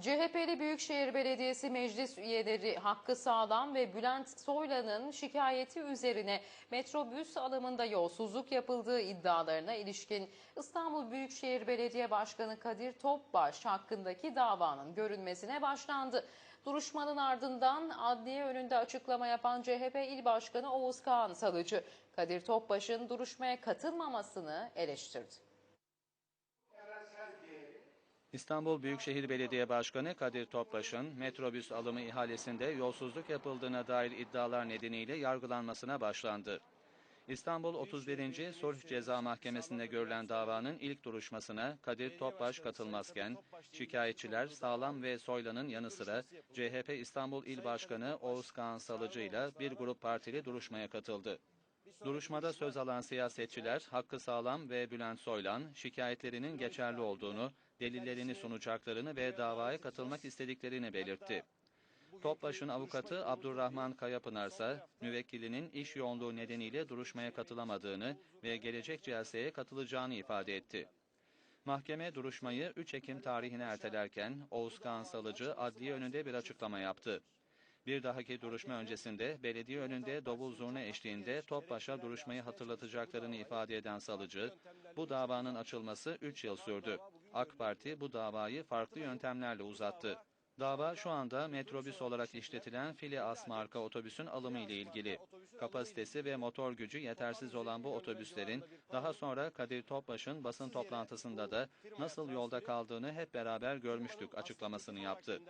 CHP'li Büyükşehir Belediyesi Meclis üyeleri Hakkı Sağlam ve Bülent Soylan'ın şikayeti üzerine metrobüs alımında yolsuzluk yapıldığı iddialarına ilişkin İstanbul Büyükşehir Belediye Başkanı Kadir Topbaş hakkındaki davanın görünmesine başlandı. Duruşmanın ardından adliye önünde açıklama yapan CHP İl Başkanı Oğuz Kağan Salıcı, Kadir Topbaş'ın duruşmaya katılmamasını eleştirdi. İstanbul Büyükşehir Belediye Başkanı Kadir Topbaş'ın metrobüs alımı ihalesinde yolsuzluk yapıldığına dair iddialar nedeniyle yargılanmasına başlandı. İstanbul 31. Sulh Ceza Mahkemesi'nde görülen davanın ilk duruşmasına Kadir Topbaş katılmazken, şikayetçiler Sağlam ve Soylan'ın yanı sıra CHP İstanbul İl Başkanı Oğuz Kağan Salıcı ile bir grup partili duruşmaya katıldı. Duruşmada söz alan siyasetçiler Hakkı Sağlam ve Bülent Soylan şikayetlerinin geçerli olduğunu, delillerini sunacaklarını ve davaya katılmak istediklerini belirtti. Topbaş'ın avukatı Abdurrahman Kayapınar ise müvekkilinin iş yoğunluğu nedeniyle duruşmaya katılamadığını ve gelecek celseye katılacağını ifade etti. Mahkeme duruşmayı 3 Ekim tarihine ertelerken Oğuz Kağan Salıcı adliye önünde bir açıklama yaptı. Bir dahaki duruşma öncesinde belediye önünde davul zurna eşliğinde Topbaş'a duruşmayı hatırlatacaklarını ifade eden Salıcı, bu davanın açılması 3 yıl sürdü. AK Parti bu davayı farklı yöntemlerle uzattı. Dava şu anda metrobüs olarak işletilen Filias marka otobüsün alımı ile ilgili. Kapasitesi ve motor gücü yetersiz olan bu otobüslerin daha sonra Kadir Topbaş'ın basın toplantısında da nasıl yolda kaldığını hep beraber görmüştük açıklamasını yaptı.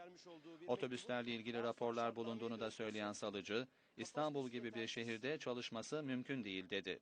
Otobüslerle ilgili raporlar bulunduğunu da söyleyen Salıcı, İstanbul gibi bir şehirde çalışması mümkün değil dedi.